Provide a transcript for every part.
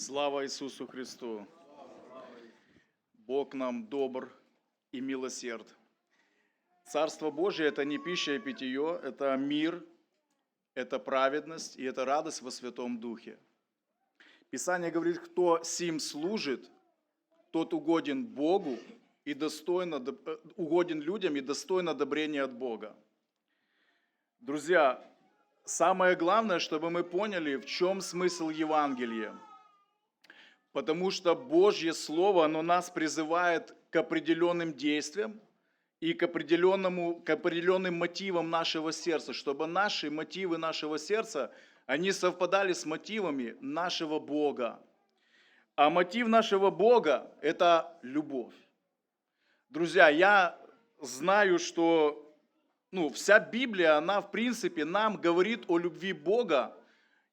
Слава Иисусу Христу! Бог нам добр и милосерд. Царство Божие – это не пища и питье, это мир, это праведность и это радость во Святом Духе. Писание говорит, кто сим служит, тот угоден Богу и достойно, э, угоден людям и достойно одобрения от Бога. Друзья, самое главное, чтобы мы поняли, в чем смысл Евангелия. Потому что Божье Слово, оно нас призывает к определенным действиям и к, определенному, к определенным мотивам нашего сердца, чтобы наши мотивы нашего сердца, они совпадали с мотивами нашего Бога. А мотив нашего Бога – это любовь. Друзья, я знаю, что ну, вся Библия, она в принципе нам говорит о любви Бога,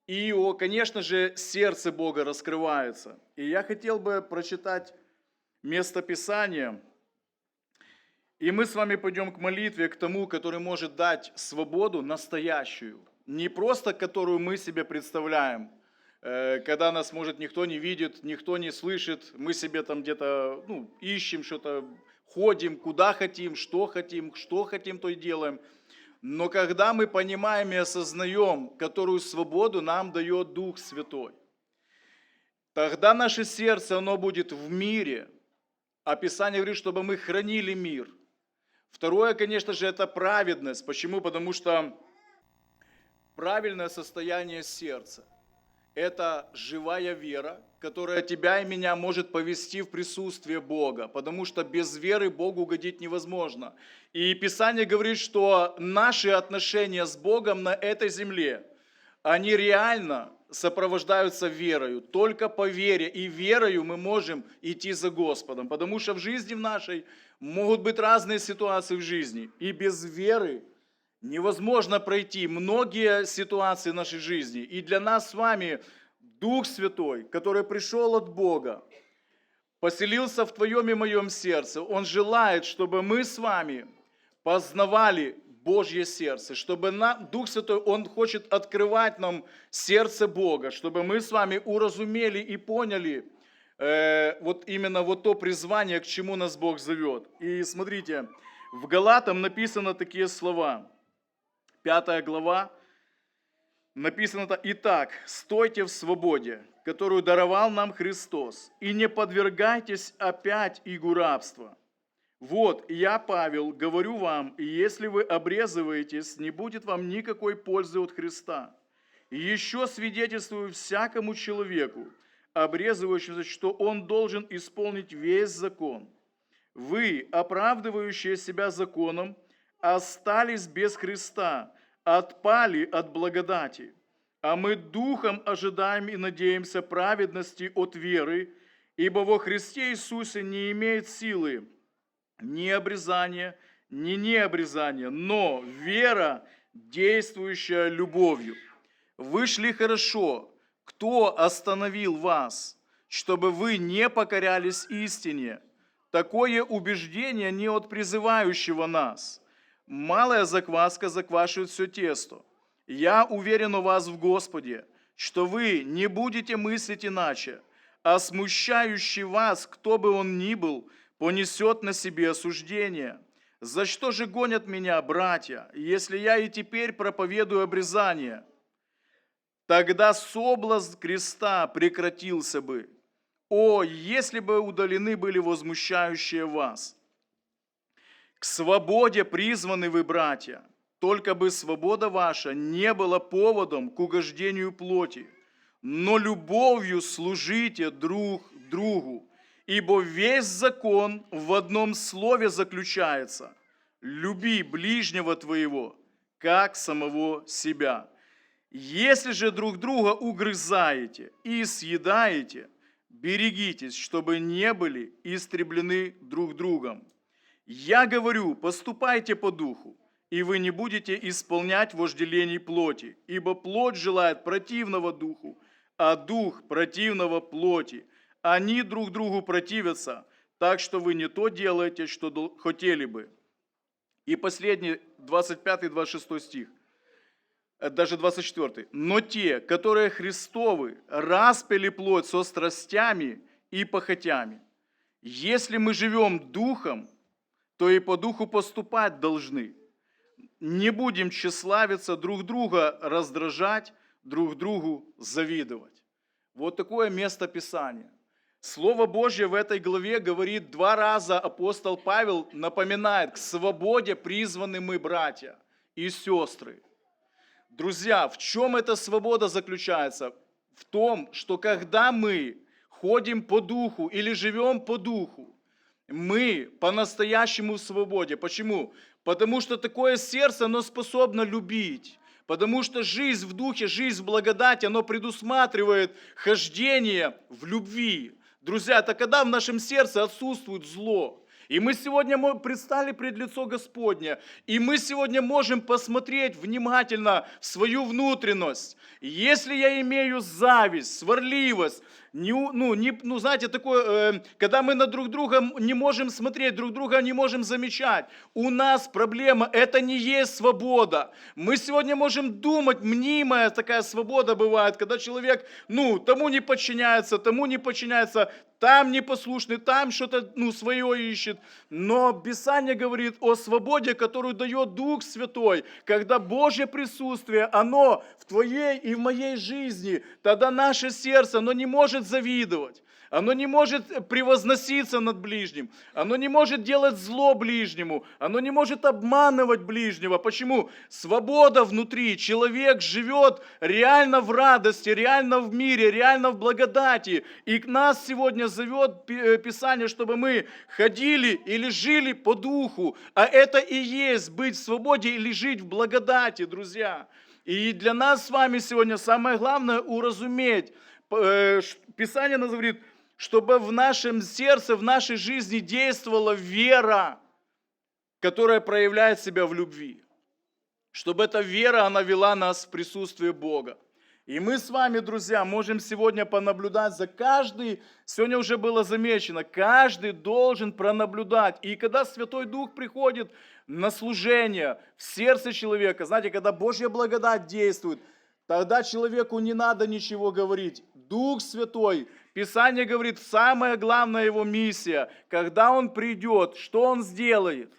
и, о, конечно же, сердце Бога раскрывается. И я хотел бы прочитать место Писания. И мы с вами пойдем к молитве, к тому, который может дать свободу настоящую. Не просто, которую мы себе представляем, э, когда нас, может, никто не видит, никто не слышит, мы себе там где-то ну, ищем что-то, ходим, куда хотим, что хотим, что хотим, то и делаем – но когда мы понимаем и осознаем, которую свободу нам дает Дух Святой, тогда наше сердце, оно будет в мире. А говорит, чтобы мы хранили мир. Второе, конечно же, это праведность. Почему? Потому что правильное состояние сердца – это живая вера, которая тебя и меня может повести в присутствие Бога, потому что без веры Богу угодить невозможно. И Писание говорит, что наши отношения с Богом на этой земле, они реально сопровождаются верою. Только по вере и верою мы можем идти за Господом, потому что в жизни в нашей могут быть разные ситуации в жизни, и без веры невозможно пройти многие ситуации нашей жизни. И для нас с вами Дух Святой, который пришел от Бога, поселился в твоем и моем сердце. Он желает, чтобы мы с вами познавали Божье сердце, чтобы на, Дух Святой, Он хочет открывать нам сердце Бога, чтобы мы с вами уразумели и поняли э, вот именно вот то призвание, к чему нас Бог зовет. И смотрите, в Галатам написано такие слова, пятая глава, написано так, «Итак, стойте в свободе, которую даровал нам Христос, и не подвергайтесь опять игу рабства. Вот, я, Павел, говорю вам, если вы обрезываетесь, не будет вам никакой пользы от Христа. Еще свидетельствую всякому человеку, обрезывающемуся, что он должен исполнить весь закон. Вы, оправдывающие себя законом, остались без Христа – отпали от благодати, а мы духом ожидаем и надеемся праведности от веры, ибо во Христе Иисусе не имеет силы ни обрезания, ни необрезания, но вера, действующая любовью. Вышли хорошо, кто остановил вас, чтобы вы не покорялись истине? Такое убеждение не от призывающего нас – Малая закваска заквашивает все тесто. Я уверен у вас в Господе, что вы не будете мыслить иначе, а смущающий вас, кто бы он ни был, понесет на себе осуждение. За что же гонят меня, братья, если я и теперь проповедую обрезание? Тогда соблазн креста прекратился бы. О, если бы удалены были возмущающие вас! Свободе призваны вы, братья, только бы свобода ваша не была поводом к угождению плоти, но любовью служите друг другу, ибо весь закон в одном слове заключается – люби ближнего твоего, как самого себя. Если же друг друга угрызаете и съедаете, берегитесь, чтобы не были истреблены друг другом. Я говорю, поступайте по духу, и вы не будете исполнять вожделений плоти, ибо плоть желает противного духу, а дух противного плоти. Они друг другу противятся, так что вы не то делаете, что хотели бы. И последний, 25-26 стих. э, даже 24. Но те, которые Христовы, распили плоть со страстями и похотями. Если мы живем духом, то и по духу поступать должны. Не будем тщеславиться, друг друга раздражать, друг другу завидовать. Вот такое место Писания. Слово Божье в этой главе говорит два раза апостол Павел напоминает, к свободе призваны мы, братья и сестры. Друзья, в чем эта свобода заключается? В том, что когда мы ходим по духу или живем по духу, мы по-настоящему в свободе. Почему? Потому что такое сердце, оно способно любить. Потому что жизнь в духе, жизнь в благодати, оно предусматривает хождение в любви. Друзья, это когда в нашем сердце отсутствует зло. И мы сегодня предстали пред лицо Господня, и мы сегодня можем посмотреть внимательно в свою внутренность. Если я имею зависть, сварливость, не, ну, не, ну, знаете, такое, э, когда мы на друг друга не можем смотреть, друг друга не можем замечать, у нас проблема, это не есть свобода. Мы сегодня можем думать, мнимая такая свобода бывает, когда человек, ну, тому не подчиняется, тому не подчиняется, там непослушный, там что-то, ну, свое ищет. Но Писание говорит о свободе, которую дает Дух Святой, когда Божье присутствие, оно в твоей и в моей жизни, тогда наше сердце, оно не может завидовать. Оно не может превозноситься над ближним. Оно не может делать зло ближнему. Оно не может обманывать ближнего. Почему? Свобода внутри. Человек живет реально в радости, реально в мире, реально в благодати. И к нас сегодня зовет э, Писание, чтобы мы ходили или жили по духу. А это и есть быть в свободе или жить в благодати, друзья. И для нас с вами сегодня самое главное уразуметь, Писание нас говорит, чтобы в нашем сердце, в нашей жизни действовала вера, которая проявляет себя в любви. Чтобы эта вера, она вела нас в присутствие Бога. И мы с вами, друзья, можем сегодня понаблюдать за каждый, сегодня уже было замечено, каждый должен пронаблюдать. И когда Святой Дух приходит на служение в сердце человека, знаете, когда Божья благодать действует – Тогда человеку не надо ничего говорить. Дух Святой, Писание говорит, самая главная его миссия, когда он придет, что он сделает?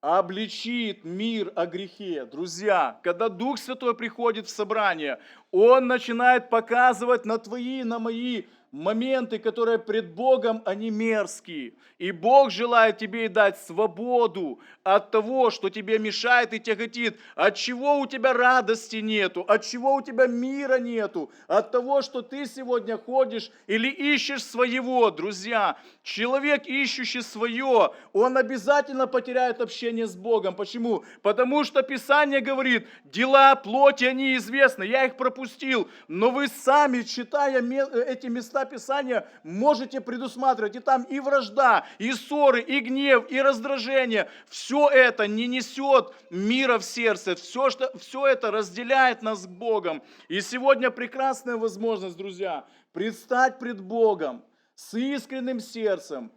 Обличит мир о грехе. Друзья, когда Дух Святой приходит в собрание, он начинает показывать на твои, на мои моменты, которые пред Богом, они мерзкие. И Бог желает тебе дать свободу от того, что тебе мешает и тяготит. От чего у тебя радости нету, от чего у тебя мира нету, от того, что ты сегодня ходишь или ищешь своего, друзья. Человек, ищущий свое, он обязательно потеряет общение с Богом. Почему? Потому что Писание говорит, дела плоти, они известны. Я их пропустил, но вы сами, читая эти места Писания можете предусматривать. И там и вражда, и ссоры, и гнев, и раздражение. Все это не несет мира в сердце. Все, что, все это разделяет нас с Богом. И сегодня прекрасная возможность, друзья, предстать пред Богом с искренним сердцем.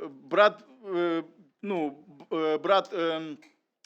Брат, э, ну, э, брат э,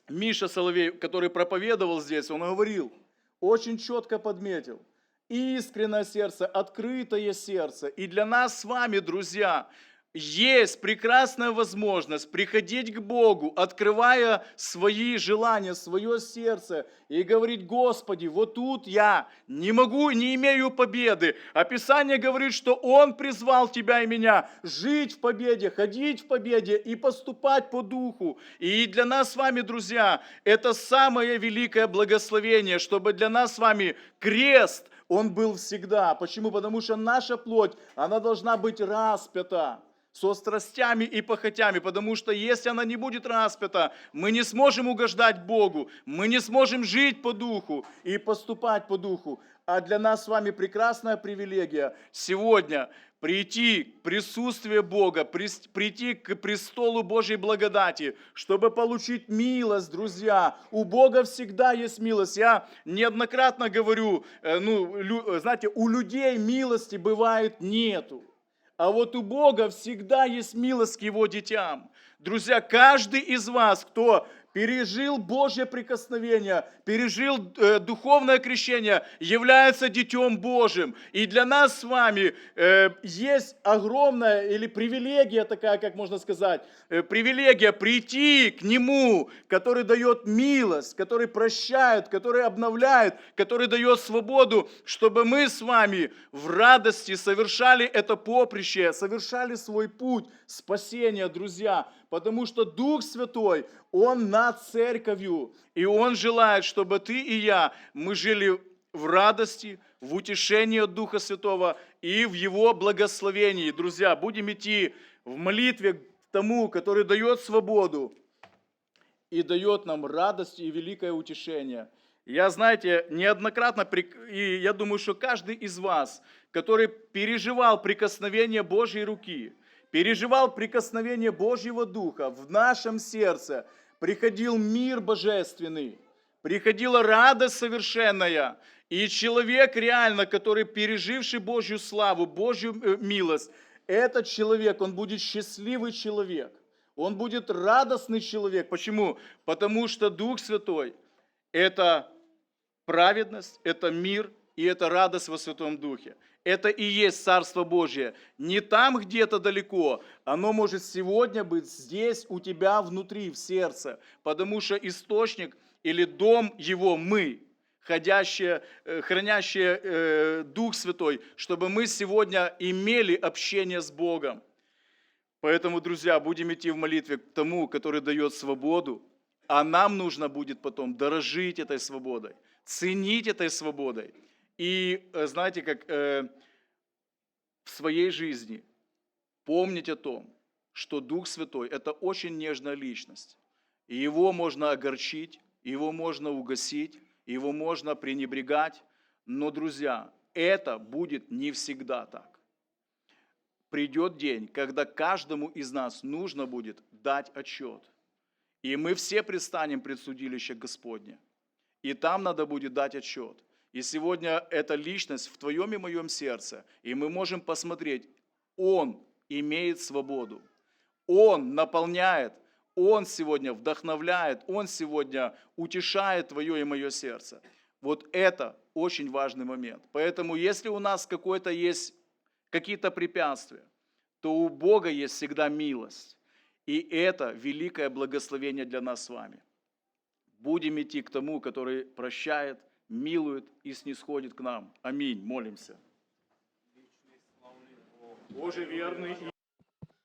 Миша Соловей, который проповедовал здесь, он говорил, очень четко подметил – искреннее сердце, открытое сердце. И для нас с вами, друзья, есть прекрасная возможность приходить к Богу, открывая свои желания, свое сердце и говорить, Господи, вот тут я не могу, не имею победы. А Писание говорит, что Он призвал тебя и меня жить в победе, ходить в победе и поступать по духу. И для нас с вами, друзья, это самое великое благословение, чтобы для нас с вами крест, он был всегда. Почему? Потому что наша плоть, она должна быть распята со страстями и похотями, потому что если она не будет распята, мы не сможем угождать Богу, мы не сможем жить по духу и поступать по духу. А для нас с вами прекрасная привилегия сегодня прийти к присутствию Бога, прийти к престолу Божьей благодати, чтобы получить милость, друзья. У Бога всегда есть милость. Я неоднократно говорю, э, ну, знаете, у людей милости бывает нету. А вот у Бога всегда есть милость к Его детям. Друзья, каждый из вас, кто пережил Божье прикосновение, пережил э, духовное крещение, является Детем Божьим. И для нас с вами э, есть огромная или привилегия такая, как можно сказать, э, привилегия прийти к Нему, который дает милость, который прощает, который обновляет, который дает свободу, чтобы мы с вами в радости совершали это поприще, совершали свой путь спасения, друзья. Потому что Дух Святой, Он над церковью. И Он желает, чтобы ты и я, мы жили в радости, в утешении от Духа Святого и в Его благословении. Друзья, будем идти в молитве к тому, который дает свободу и дает нам радость и великое утешение. Я, знаете, неоднократно, и я думаю, что каждый из вас, который переживал прикосновение Божьей руки, переживал прикосновение Божьего Духа в нашем сердце, приходил мир божественный, приходила радость совершенная, и человек реально, который переживший Божью славу, Божью э, милость, этот человек, он будет счастливый человек, он будет радостный человек. Почему? Потому что Дух Святой – это праведность, это мир и это радость во Святом Духе. Это и есть Царство Божье. Не там где-то далеко, оно может сегодня быть здесь, у тебя внутри, в сердце. Потому что источник или дом его мы, ходящие, э, хранящие э, Дух Святой, чтобы мы сегодня имели общение с Богом. Поэтому, друзья, будем идти в молитве к тому, который дает свободу, а нам нужно будет потом дорожить этой свободой, ценить этой свободой. И э, знаете, как э, в своей жизни помнить о том, что Дух Святой – это очень нежная личность. И его можно огорчить, его можно угасить, его можно пренебрегать. Но, друзья, это будет не всегда так придет день, когда каждому из нас нужно будет дать отчет. И мы все предстанем пред судилище Господне. И там надо будет дать отчет. И сегодня эта личность в твоем и моем сердце. И мы можем посмотреть, он имеет свободу. Он наполняет, он сегодня вдохновляет, он сегодня утешает твое и мое сердце. Вот это очень важный момент. Поэтому если у нас какой-то есть какие-то препятствия, то у Бога есть всегда милость. И это великое благословение для нас с вами. Будем идти к тому, который прощает, милует и снисходит к нам. Аминь. Молимся. Боже верный